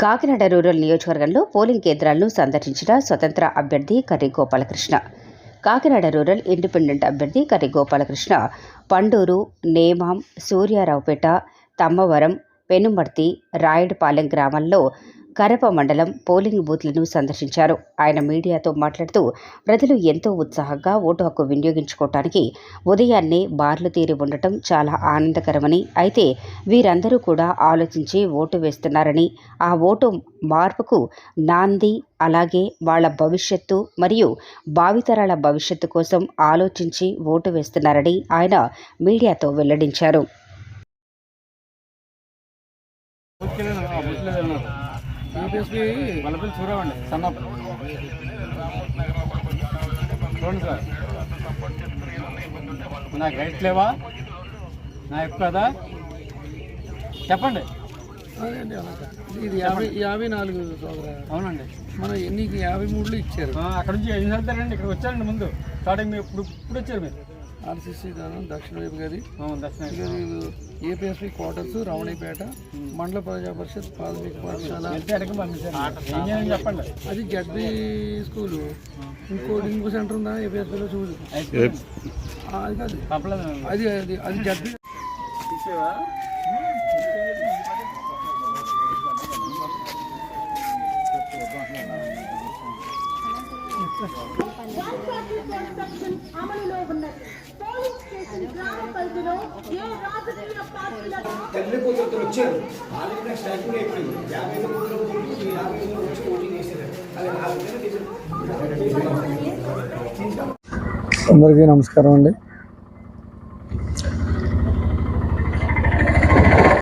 Kakinada rural నియోజకవర్గంలో polling కేంద్రాలను సందర్శించిన స్వతంత్ర అభ్యర్థి కర్రి గోపాలకృష్ణ. కాకినాడ రూరల్ ఇండిపెండెంట్ అభ్యర్థి కర్రి గోపాలకృష్ణ పండూరు నేమాం సూర్యారావుపేట తమ్మవరం పెనుమర్తి రాయడపాలెం గ్రామంలో కరప మండలం పోలింగ్ బూత్లను సందర్శించారు. ఆయన మీడియాతో మాట్లాడుతూ ప్రజలు ఎంతో ఉత్సాహంగా ఓటు హక్కు వినియోగించుకోవటానికి ఉదయాన్నే బార్లు తీరి ఉండటం చాలా ఆనందకరమని అయితే వీరందరూ కూడా ఆలోచించి ఓటు వేస్తున్నారని ఆ ఓటు మార్పుకు నాంది అలాగే వాళ్ళ భవిష్యత్తు మరియు భావితరాల భవిష్యత్తు కోసం ఆలోచించి ఓటు వేస్తున్నారని ఆయన మీడియాతో వెల్లడించారు. యూపీఎస్పీ వలపల్లి చూడవండి సన్నప్ చూడండి సార్ నాకు రైట్ లేవా నా ఎక్కువ కదా చెప్పండి. ఇది యాభై యాభై నాలుగు అవునండి మన ఎన్ని యాభై మూడులో ఇచ్చారు అక్కడ నుంచి ఎన్ని వెళ్తారండి ఇక్కడ వచ్చారండి ముందు. స్టార్టింగ్ మీరు ఇప్పుడు ఇప్పుడు వచ్చారు మీరు. ఆర్సీసీ దానం దక్షిణ వైపు గది. ఏపీఎస్పీ క్వార్టర్స్ రావణిపేట మండల ప్రజా పరిషత్ ప్రాథమిక పాఠశాల. అది జడ్బీ స్కూలు. ఇంకోటి ఇంకో సెంటర్ ఉందా ఏపీఎస్పీలో చూడు. అది అది అది అది జడ్బీ కన్స్ట్రక్షన్ అమలులో ఉన్నది. పోలీస్ స్టేషన్ గ్రామ పరిధిలో ఏ రాజకీయ అందరికీ నమస్కారం అండి.